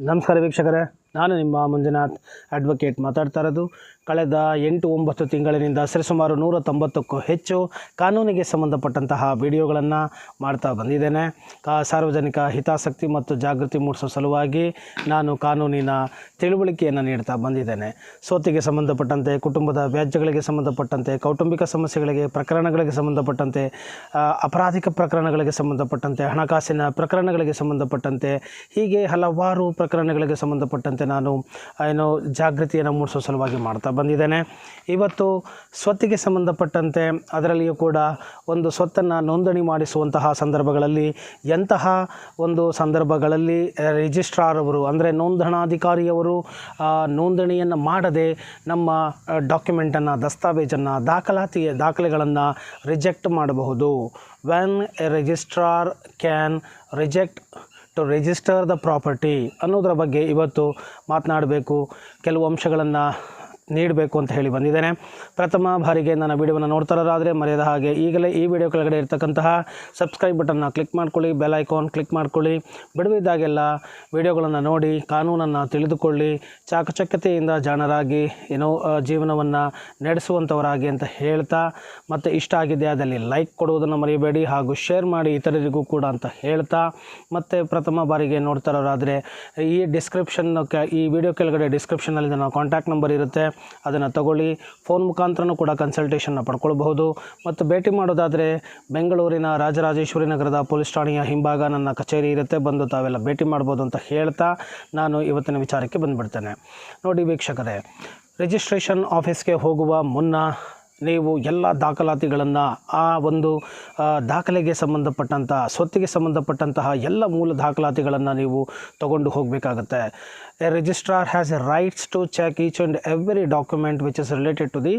ನಮಸ್ಕಾರ ವೀಕ್ಷಕರೇ. ನಾನು ನಿಮ್ಮ ಮಂಜುನಾಥ್ ಅಡ್ವೊಕೇಟ್ ಮಾತಾಡ್ತಾ ಇರೋದು. ಕಳೆದ ಎಂಟು ಒಂಬತ್ತು ತಿಂಗಳಿನಿಂದ ಸರಿಸುಮಾರು ನೂರ ತೊಂಬತ್ತಕ್ಕೂ ಹೆಚ್ಚು ಕಾನೂನಿಗೆ ಸಂಬಂಧಪಟ್ಟಂತಹ ವಿಡಿಯೋಗಳನ್ನು ಮಾಡ್ತಾ ಬಂದಿದ್ದೇನೆ. ಕಾ, ಸಾರ್ವಜನಿಕ ಹಿತಾಸಕ್ತಿ ಮತ್ತು ಜಾಗೃತಿ ಮೂಡಿಸೋ ಸಲುವಾಗಿ ನಾನು ಕಾನೂನಿನ ತಿಳುವಳಿಕೆಯನ್ನು ನೀಡ್ತಾ ಬಂದಿದ್ದೇನೆ. ಸೋತಿಗೆ ಸಂಬಂಧಪಟ್ಟಂತೆ, ಕುಟುಂಬದ ವ್ಯಾಜ್ಯಗಳಿಗೆ ಸಂಬಂಧಪಟ್ಟಂತೆ, ಕೌಟುಂಬಿಕ ಸಮಸ್ಯೆಗಳಿಗೆ, ಪ್ರಕರಣಗಳಿಗೆ ಸಂಬಂಧಪಟ್ಟಂತೆ ಅಪರಾಧಿಕ ಪ್ರಕರಣಗಳಿಗೆ ಸಂಬಂಧಪಟ್ಟಂತೆ, ಹಣಕಾಸಿನ ಪ್ರಕರಣಗಳಿಗೆ ಸಂಬಂಧಪಟ್ಟಂತೆ, ಹೀಗೆ ಹಲವಾರು ಪ್ರಕರಣಗಳಿಗೆ ಸಂಬಂಧಪಟ್ಟಂತೆ ನಾನು ಏನು ಜಾಗೃತಿಯನ್ನು ಮೂಡಿಸೋ ಸಲುವಾಗಿ ಮಾಡ್ತಾ ಬಂದಿದ್ದೇನೆ. ಇವತ್ತು ಸ್ವತ್ತಿಗೆ ಸಂಬಂಧಪಟ್ಟಂತೆ ಅದರಲ್ಲಿಯೂ ಕೂಡ ಒಂದು ಸ್ವತ್ತನ್ನು ನೋಂದಣಿ ಮಾಡಿಸುವಂತಹ ಸಂದರ್ಭಗಳಲ್ಲಿ ಎಂತಹ ಒಂದು ಸಂದರ್ಭಗಳಲ್ಲಿ ರಿಜಿಸ್ಟ್ರಾರ್ ಅವರು ಅಂದರೆ ನೋಂದಣಾಧಿಕಾರಿಯವರು ನೋಂದಣಿಯನ್ನು ಮಾಡದೆ ನಮ್ಮ ಡಾಕ್ಯುಮೆಂಟನ್ನು, ದಸ್ತಾವೇಜನ್ನು, ದಾಖಲಾತಿ, ದಾಖಲೆಗಳನ್ನು ರಿಜೆಕ್ಟ್ ಮಾಡಬಹುದು. When a registrar can reject to register the property ಅನ್ನೋದರ ಬಗ್ಗೆ ಇವತ್ತು ಮಾತನಾಡಬೇಕು. ಕೆಲವು ಅಂಶಗಳನ್ನು ನೀಡಬೇಕು ಅಂತ ಹೇಳಿ ಬಂದಿದ್ದೇನೆ. ಪ್ರಥಮ ಬಾರಿಗೆ ನನ್ನ ವಿಡಿಯೋವನ್ನು ನೋಡ್ತಾರಾದರೆ ಮರೆಯದ ಹಾಗೆ ಈಗಲೇ ಈ ವಿಡಿಯೋ ಕೆಳಗಡೆ ಇರತಕ್ಕಂತಹ ಸಬ್ಸ್ಕ್ರೈಬ್ ಬಟನ್ನ ಕ್ಲಿಕ್ ಮಾಡ್ಕೊಳ್ಳಿ ಬೆಲ್ ಐಕಾನ್ ಕ್ಲಿಕ್ ಮಾಡ್ಕೊಳ್ಳಿ. ಬಿಡುವಿದ್ದಾಗೆಲ್ಲ ವಿಡಿಯೋಗಳನ್ನು ನೋಡಿ, ಕಾನೂನನ್ನು ತಿಳಿದುಕೊಳ್ಳಿ, ಚಾಕಚಕ್ಯತೆಯಿಂದ ಜಾಣರಾಗಿ, ಏನೋ ಜೀವನವನ್ನು ನಡೆಸುವಂಥವರಾಗಿ ಅಂತ ಹೇಳ್ತಾ, ಮತ್ತು ಇಷ್ಟ ಆಗಿದೆ ಅದರಲ್ಲಿ ಲೈಕ್ ಕೊಡುವುದನ್ನು ಮರೆಯಬೇಡಿ ಹಾಗೂ ಶೇರ್ ಮಾಡಿ ಇತರರಿಗೂ ಕೂಡ ಅಂತ ಹೇಳ್ತಾ, ಮತ್ತು ಪ್ರಥಮ ಬಾರಿಗೆ ನೋಡ್ತಾರೋರಾದರೆ ಈ ಡಿಸ್ಕ್ರಿಪ್ಷನ್ ಈ ವಿಡಿಯೋ ಕೆಳಗಡೆ ಡಿಸ್ಕ್ರಿಪ್ಷನಲ್ಲಿ ನನ್ನ ಕಾಂಟ್ಯಾಕ್ಟ್ ನಂಬರ್ ಇರುತ್ತೆ. ಅದನ್ನು ತಗೊಳ್ಳಿ. ಫೋನ್ ಮುಖಾಂತರನೂ ಕೂಡ ಕನ್ಸಲ್ಟೇಷನ್ನ ಪಡ್ಕೊಳ್ಬಹುದು. ಮತ್ತು ಭೇಟಿ ಮಾಡೋದಾದರೆ ಬೆಂಗಳೂರಿನ ರಾಜರಾಜೇಶ್ವರಿ ನಗರದ ಪೊಲೀಸ್ ಠಾಣೆಯ ಹಿಂಭಾಗ ನನ್ನ ಕಚೇರಿ ಇರುತ್ತೆ. ಬಂದು ತಾವೆಲ್ಲ ಭೇಟಿ ಮಾಡ್ಬೋದು ಅಂತ ಹೇಳ್ತಾ ನಾನು ಇವತ್ತಿನ ವಿಚಾರಕ್ಕೆ ಬಂದುಬಿಡ್ತೇನೆ. ನೋಡಿ ವೀಕ್ಷಕರೇ ರಿಜಿಸ್ಟ್ರೇಷನ್ ಆಫೀಸ್ಗೆ ಹೋಗುವ ಮುನ್ನ ನೀವು ಎಲ್ಲ ದಾಖಲಾತಿಗಳನ್ನು ಆ ಒಂದು ದಾಖಲೆಗೆ ಸಂಬಂಧಪಟ್ಟಂತಹ, ಸ್ವತ್ತಿಗೆ ಸಂಬಂಧಪಟ್ಟಂತಹ ಎಲ್ಲ ಮೂಲ ದಾಖಲಾತಿಗಳನ್ನು ನೀವು ತಗೊಂಡು ಹೋಗಬೇಕಾಗತ್ತೆ. Registrar has a rights to check each and every document which is related to the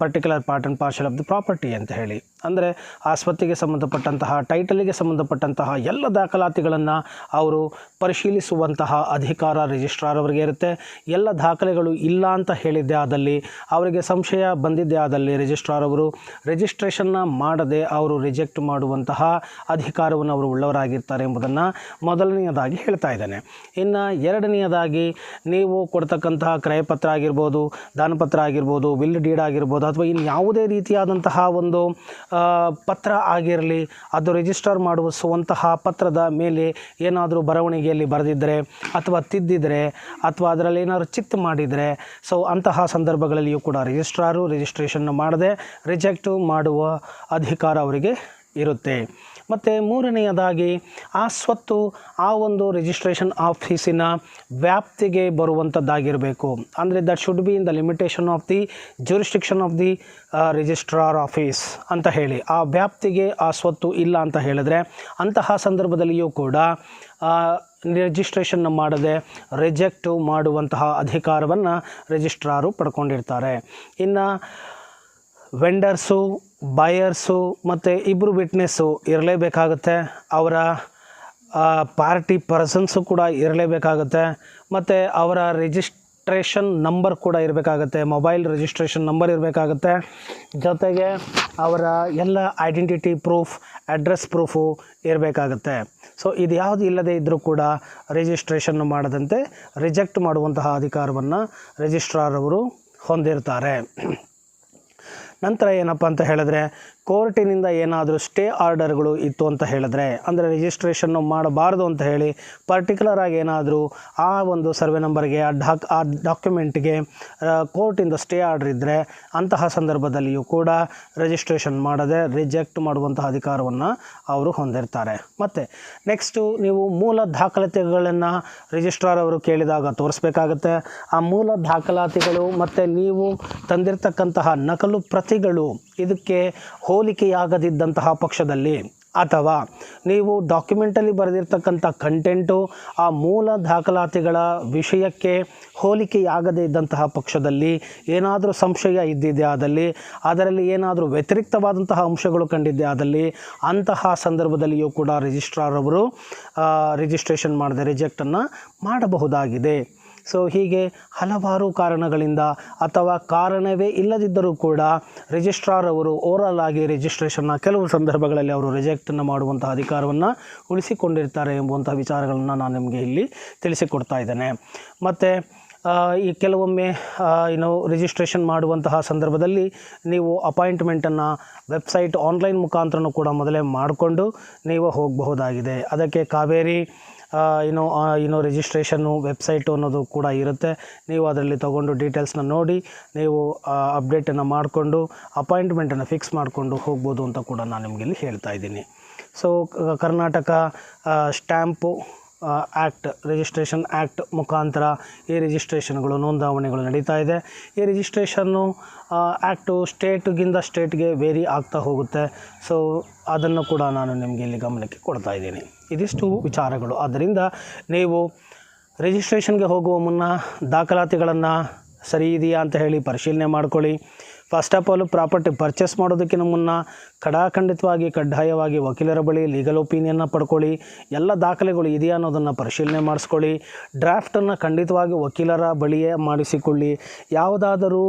particular part and parcel of the property ಅಂತ ಹೇಳಿ. ಅಂದರೆ ಆಸ್ಪತ್ರೆಗೆ ಸಂಬಂಧಪಟ್ಟಂತಹ, ಟೈಟಲಿಗೆ ಸಂಬಂಧಪಟ್ಟಂತಹ ಎಲ್ಲ ದಾಖಲಾತಿಗಳನ್ನು ಅವರು ಪರಿಶೀಲಿಸುವಂತಹ ಅಧಿಕಾರ ರಿಜಿಸ್ಟ್ರಾರ್ ಅವರಿಗೆ ಇರುತ್ತೆ. ಎಲ್ಲ ದಾಖಲೆಗಳು ಇಲ್ಲ ಅಂತ ಹೇಳಿದ್ದೆ ಆದಲ್ಲಿ, ಅವರಿಗೆ ಸಂಶಯ ಬಂದಿದ್ದೇ ಆದಲ್ಲಿ ರಿಜಿಸ್ಟ್ರಾರ್ ಅವರು ರಿಜಿಸ್ಟ್ರೇಷನ್ನ ಮಾಡದೆ ಅವರು ರಿಜೆಕ್ಟ್ ಮಾಡುವಂತಹ ಅಧಿಕಾರವನ್ನು ಅವರು ಉಳ್ಳವರಾಗಿರ್ತಾರೆ ಎಂಬುದನ್ನು ಮೊದಲನೆಯದಾಗಿ ಹೇಳ್ತಾ ಇದ್ದಾನೆ. ಇನ್ನು ಎರಡನೆಯದಾಗಿ ನೀವು ಕೊಡ್ತಕ್ಕಂತಹ ಕ್ರಯಪತ್ರ ಆಗಿರ್ಬೋದು, ದಾನಪತ್ರ ಆಗಿರ್ಬೋದು ವಿಲ್ ಡೀಡ್ ಆಗಿರ್ಬೋದು, ಅಥವಾ ಇನ್ನು ಯಾವುದೇ ರೀತಿಯಾದಂತಹ ಒಂದು ಪತ್ರ ಆಗಿರಲಿ, ಅದು ರಿಜಿಸ್ಟರ್ ಮಾಡಿಸುವಂತಹ ಪತ್ರದ ಮೇಲೆ ಏನಾದರೂ ಬರವಣಿಗೆಯಲ್ಲಿ ಬರೆದಿದ್ದರೆ ಅಥವಾ ತಿದ್ದಿದರೆ ಅಥವಾ ಅದರಲ್ಲಿ ಏನಾದರೂ ಚಿತ್ ಮಾಡಿದರೆ ಸೊ ಅಂತಹ ಸಂದರ್ಭಗಳಲ್ಲಿಯೂ ಕೂಡ ರಿಜಿಸ್ಟ್ರಾರು ರಿಜಿಸ್ಟ್ರೇಷನ್ ಮಾಡದೆ, ರಿಜೆಕ್ಟ್ ಮಾಡುವ ಅಧಿಕಾರ ಅವರಿಗೆ ಇರುತ್ತೆ. ಮತ್ತು ಮೂರನೆಯದಾಗಿ, ಆ ಸ್ವತ್ತು ಆ ಒಂದು ರಿಜಿಸ್ಟ್ರೇಷನ್ ಆಫೀಸಿನ ವ್ಯಾಪ್ತಿಗೆ ಬರುವಂಥದ್ದಾಗಿರಬೇಕು ಅಂದರೆ that should be in the limitation of the jurisdiction of the registrar office ಅಂತ ಹೇಳಿ. ಆ ವ್ಯಾಪ್ತಿಗೆ ಆ ಸ್ವತ್ತು ಇಲ್ಲ ಅಂತ ಹೇಳಿದ್ರೆ, ಅಂತಹ ಸಂದರ್ಭದಲ್ಲಿಯೂ ಕೂಡ ರಿಜಿಸ್ಟ್ರೇಷನ್ ಮಾಡದೆ ರಿಜೆಕ್ಟು ಮಾಡುವಂತಹ ಅಧಿಕಾರವನ್ನು ರಿಜಿಸ್ಟ್ರಾರು ಪಡ್ಕೊಂಡಿರ್ತಾರೆ. ಇನ್ನು ವೆಂಡರ್ಸು ಬಾಯರ್ಸು ಮತ್ತು ಇಬ್ಬರು ವಿಟ್ನೆಸ್ಸು ಇರಲೇಬೇಕಾಗುತ್ತೆ. ಅವರ ಪಾರ್ಟಿ ಪರ್ಸನ್ಸು ಕೂಡ ಇರಲೇಬೇಕಾಗುತ್ತೆ. ಮತ್ತು ಅವರ ರಿಜಿಸ್ಟ್ರೇಷನ್ ನಂಬರ್ ಕೂಡ ಇರಬೇಕಾಗುತ್ತೆ. ಮೊಬೈಲ್ ರಿಜಿಸ್ಟ್ರೇಷನ್ ನಂಬರ್ ಇರಬೇಕಾಗುತ್ತೆ. ಜೊತೆಗೆ ಅವರ ಎಲ್ಲ ಐಡೆಂಟಿಟಿ ಪ್ರೂಫ್ ಅಡ್ರೆಸ್ ಪ್ರೂಫು ಇರಬೇಕಾಗುತ್ತೆ. ಸೊ ಇದು ಯಾವುದು ಇಲ್ಲದೇ ಇದ್ದರೂ ಕೂಡ ರಿಜಿಸ್ಟ್ರೇಷನ್ ಮಾಡದಂತೆ ರಿಜೆಕ್ಟ್ ಮಾಡುವಂತಹ ಅಧಿಕಾರವನ್ನು ರಿಜಿಸ್ಟ್ರಾರ್ ಅವರು ಹೊಂದಿರ್ತಾರೆ. ನಂತರ ಏನಪ್ಪ ಅಂತ ಹೇಳಿದ್ರೆ ಕೋರ್ಟಿನಿಂದ ಏನಾದರೂ ಸ್ಟೇ ಆರ್ಡರ್ಗಳು ಇತ್ತು ಅಂತ ಹೇಳಿದ್ರೆ, ಅಂದರೆ ರಿಜಿಸ್ಟ್ರೇಷನ್ನು ಮಾಡಬಾರ್ದು ಅಂತ ಹೇಳಿ ಪರ್ಟಿಕ್ಯುಲರ್ ಆಗಿ ಏನಾದರೂ ಆ ಒಂದು ಸರ್ವೆ ನಂಬರ್ಗೆ, ಆ ಡಾಕ್, ಆ ಡಾಕ್ಯುಮೆಂಟ್ಗೆ ಕೋರ್ಟಿಂದ ಸ್ಟೇ ಆರ್ಡರ್ ಇದ್ದರೆ ಅಂತಹ ಸಂದರ್ಭದಲ್ಲಿಯೂ ಕೂಡ ರಿಜಿಸ್ಟ್ರೇಷನ್ ಮಾಡದೆ ರಿಜೆಕ್ಟ್ ಮಾಡುವಂತಹ ಅಧಿಕಾರವನ್ನು ಅವರು ಹೊಂದಿರ್ತಾರೆ. ಮತ್ತು ನೆಕ್ಸ್ಟು ನೀವು ಮೂಲ ದಾಖಲಾತಿಗಳನ್ನು ರಿಜಿಸ್ಟ್ರಾರ್ ಅವರು ಕೇಳಿದಾಗ ತೋರಿಸ್ಬೇಕಾಗತ್ತೆ. ಆ ಮೂಲ ದಾಖಲಾತಿಗಳು ಮತ್ತು ನೀವು ತಂದಿರತಕ್ಕಂತಹ ನಕಲು ಪ್ರತಿಗಳು ಇದಕ್ಕೆ ಹೋಲಿಕೆಯಾಗದಿದ್ದಂತಹ ಪಕ್ಷದಲ್ಲಿ ಅಥವಾ ನೀವು ಡಾಕ್ಯುಮೆಂಟಲ್ಲಿ ಬರೆದಿರ್ತಕ್ಕಂಥ ಕಂಟೆಂಟು ಆ ಮೂಲ ದಾಖಲಾತಿಗಳ ವಿಷಯಕ್ಕೆ ಹೋಲಿಕೆಯಾಗದೇ ಇದ್ದಂತಹ ಪಕ್ಷದಲ್ಲಿ ಏನಾದರೂ ಸಂಶಯ ಇದ್ದಿದೆ ಆದಲ್ಲಿ, ಅದರಲ್ಲಿ ಏನಾದರೂ ವ್ಯತಿರಿಕ್ತವಾದಂತಹ ಅಂಶಗಳು ಕಂಡಿದ್ದೆ ಆದಲ್ಲಿ, ಅಂತಹ ಸಂದರ್ಭದಲ್ಲಿಯೂ ಕೂಡ ರಿಜಿಸ್ಟ್ರಾರ್ ಅವರು ರಿಜಿಸ್ಟ್ರೇಷನ್ ಮಾಡದೆ ರಿಜೆಕ್ಟನ್ನು ಮಾಡಬಹುದಾಗಿದೆ. ಸೊ ಹೀಗೆ ಹಲವಾರು ಕಾರಣಗಳಿಂದ ಅಥವಾ ಕಾರಣವೇ ಇಲ್ಲದಿದ್ದರೂ ಕೂಡ ರಿಜಿಸ್ಟ್ರಾರ್ ಅವರು ಓರಲ್ ಆಗಿ ರಿಜಿಸ್ಟ್ರೇಷನ್ನ ಕೆಲವು ಸಂದರ್ಭಗಳಲ್ಲಿ ಅವರು ರಿಜೆಕ್ಟನ್ನು ಮಾಡುವಂಥ ಅಧಿಕಾರವನ್ನು ಉಳಿಸಿಕೊಂಡಿರ್ತಾರೆ ಎಂಬುವಂಥ ವಿಚಾರಗಳನ್ನು ನಾನು ನಿಮಗೆ ಇಲ್ಲಿ ತಿಳಿಸಿಕೊಡ್ತಾ ಇದ್ದೇನೆ. ಮತ್ತು ಈ ಕೆಲವೊಮ್ಮೆ ಏನು ರಿಜಿಸ್ಟ್ರೇಷನ್ ಮಾಡುವಂತಹ ಸಂದರ್ಭದಲ್ಲಿ ನೀವು ಅಪಾಯಿಂಟ್ಮೆಂಟನ್ನು ವೆಬ್ಸೈಟ್ ಆನ್ಲೈನ್ ಮುಖಾಂತರನೂ ಕೂಡ ಮೊದಲೇ ಮಾಡಿಕೊಂಡು ನೀವು ಹೋಗಬಹುದಾಗಿದೆ. ಅದಕ್ಕೆ ಕಾವೇರಿ ಏನು ಏನು ರಿಜಿಸ್ಟ್ರೇಷನ್ನು ವೆಬ್ಸೈಟು ಅನ್ನೋದು ಕೂಡ ಇರುತ್ತೆ. ನೀವು ಅದರಲ್ಲಿ ತೊಗೊಂಡು ಡೀಟೇಲ್ಸ್ನ ನೋಡಿ, ನೀವು ಅಪ್ಡೇಟನ್ನು ಮಾಡಿಕೊಂಡು ಅಪಾಯಿಂಟ್ಮೆಂಟನ್ನು ಫಿಕ್ಸ್ ಮಾಡಿಕೊಂಡು ಹೋಗ್ಬೋದು ಅಂತ ಕೂಡ ನಾನು ನಿಮಗೆ ಇಲ್ಲಿ ಹೇಳ್ತಾ ಇದ್ದೀನಿ. So Karnataka stamp act registration act ಮುಖಾಂತರ ಈ ರಿಜಿಸ್ಟ್ರೇಷನ್ಗಳು ನೋಂದಾವಣೆಗಳು ನಡೀತಾ ಇದೆ. ಈ ರಿಜಿಸ್ಟ್ರೇಷನ್ನು ಆ್ಯಕ್ಟು ಸ್ಟೇಟ್ಗಿಂತ ಸ್ಟೇಟ್ಗೆ ವೇರಿ ಆಗ್ತಾ ಹೋಗುತ್ತೆ. ಸೊ ಅದನ್ನು ಕೂಡ ನಾನು ನಿಮಗೆ ಇಲ್ಲಿ ಗಮನಕ್ಕೆ ಕೊಡ್ತಾ ಇದ್ದೀನಿ. ಇದಿಷ್ಟು ವಿಚಾರಗಳು. ಆದ್ದರಿಂದ ನೀವು ರಿಜಿಸ್ಟ್ರೇಷನ್ಗೆ ಹೋಗುವ ಮುನ್ನ ದಾಖಲಾತಿಗಳನ್ನು ಸರಿ ಇದೆಯಾ ಅಂತ ಹೇಳಿ ಪರಿಶೀಲನೆ ಮಾಡ್ಕೊಳ್ಳಿ. First of all property purchase ಮಾಡೋದಕ್ಕಿಂತ ಮುನ್ನ ಕಡಾಖಂಡಿತವಾಗಿ, ಕಡ್ಡಾಯವಾಗಿ ವಕೀಲರ ಬಳಿ ಲೀಗಲ್ ಒಪಿನಿಯನ್ನ ಪಡ್ಕೊಳ್ಳಿ, ಎಲ್ಲ ದಾಖಲೆಗಳು ಇದೆಯಾ ಅನ್ನೋದನ್ನು ಪರಿಶೀಲನೆ ಮಾಡಿಸ್ಕೊಳ್ಳಿ ಡ್ರಾಫ್ಟನ್ನು ಖಂಡಿತವಾಗಿ ವಕೀಲರ ಬಳಿಯೇ ಮಾಡಿಸಿಕೊಳ್ಳಿ. ಯಾವುದಾದರೂ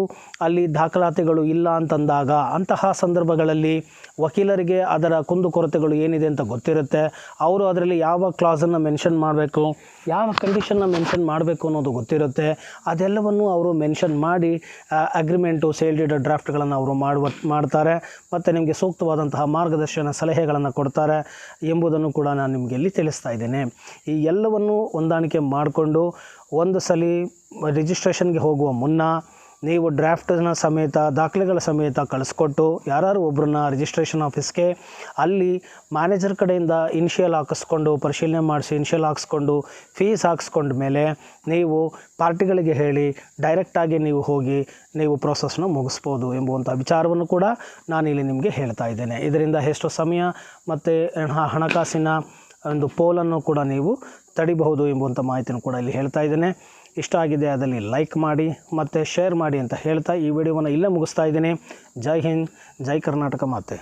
ಅಲ್ಲಿ ದಾಖಲಾತಿಗಳು ಇಲ್ಲ ಅಂತಂದಾಗ ಅಂತಹ ಸಂದರ್ಭಗಳಲ್ಲಿ ವಕೀಲರಿಗೆ ಅದರ ಕುಂದುಕೊರತೆಗಳು ಏನಿದೆ ಅಂತ ಗೊತ್ತಿರುತ್ತೆ. ಅವರು ಅದರಲ್ಲಿ ಯಾವ ಕ್ಲಾಸನ್ನು ಮೆನ್ಷನ್ ಮಾಡಬೇಕು, ಯಾವ ಕಂಡೀಷನ್ನ ಮೆನ್ಷನ್ ಮಾಡಬೇಕು ಅನ್ನೋದು ಗೊತ್ತಿರುತ್ತೆ. ಅದೆಲ್ಲವನ್ನು ಅವರು ಮೆನ್ಷನ್ ಮಾಡಿ ಅಗ್ರಿಮೆಂಟು ಸೇಲ್ ಡೀಡ್ ಡ್ರಾಫ್ಟ್ಗಳನ್ನು ಅವರು ಮಾಡುವ ಮಾಡ್ತಾರೆ ಮತ್ತು ನಿಮಗೆ ಸೂಕ್ತವಾದಂತಹ ಮಾರ್ಗದರ್ಶನ ಸಲಹೆಗಳನ್ನು ಕೊಡ್ತಾರೆ ಎಂಬುದನ್ನು ಕೂಡ ನಾನು ನಿಮಗೆ ಇಲ್ಲಿ ತಿಳಿಸ್ತಾ ಇದ್ದೇನೆ. ಈ ಎಲ್ಲವನ್ನು ಹೊಂದಾಣಿಕೆ ಮಾಡಿಕೊಂಡು ಒಂದು ಸಲ ರಿಜಿಸ್ಟ್ರೇಷನ್ಗೆ ಹೋಗುವ ಮುನ್ನ ನೀವು ಡ್ರಾಫ್ಟನ್ನ ಸಮೇತ, ದಾಖಲೆಗಳ ಸಮೇತ ಕಳಿಸ್ಕೊಟ್ಟು ಯಾರು ಒಬ್ಬರನ್ನ ರಿಜಿಸ್ಟ್ರೇಷನ್ ಆಫೀಸ್ಗೆ ಅಲ್ಲಿ ಮ್ಯಾನೇಜರ್ ಕಡೆಯಿಂದ ಇನ್ಷಿಯಲ್ ಹಾಕಿಸ್ಕೊಂಡು ಪರಿಶೀಲನೆ ಮಾಡಿಸಿ ಇನ್ಷಿಯಲ್ ಹಾಕಿಸ್ಕೊಂಡು ಫೀಸ್ ಮೇಲೆ ನೀವು ಪಾರ್ಟಿಗಳಿಗೆ ಹೇಳಿ ಡೈರೆಕ್ಟಾಗಿ ನೀವು ಹೋಗಿ ನೀವು ಪ್ರೋಸೆಸ್ನ ಮುಗಿಸ್ಬೋದು ಎಂಬುವಂಥ ವಿಚಾರವನ್ನು ಕೂಡ ನಾನು ಇಲ್ಲಿ ನಿಮಗೆ ಹೇಳ್ತಾ ಇದ್ದೇನೆ. ಇದರಿಂದ ಎಷ್ಟು ಸಮಯ ಮತ್ತು ಹಣಕಾಸಿನ ಒಂದು ಪೋಲನ್ನು ಕೂಡ ನೀವು ತಡಿಬಹುದು ಎಂಬುವಂಥ ಮಾಹಿತಿಯನ್ನು ಕೂಡ ಇಲ್ಲಿ ಹೇಳ್ತಾ ಇದ್ದೇನೆ. ಇಷ್ಟ ಆಗಿದೆ ಅದರಲ್ಲಿ ಲೈಕ್ ಮಾಡಿ ಮತ್ತು ಶೇರ್ ಮಾಡಿ ಅಂತ ಹೇಳ್ತಾ ಈ ವಿಡಿಯೋವನ್ನು ಇಲ್ಲೇ ಮುಗಿಸ್ತಾ ಇದ್ದೀನಿ. ಜೈ ಹಿಂದ್, ಜೈ ಕರ್ನಾಟಕ ಮಾತೆ.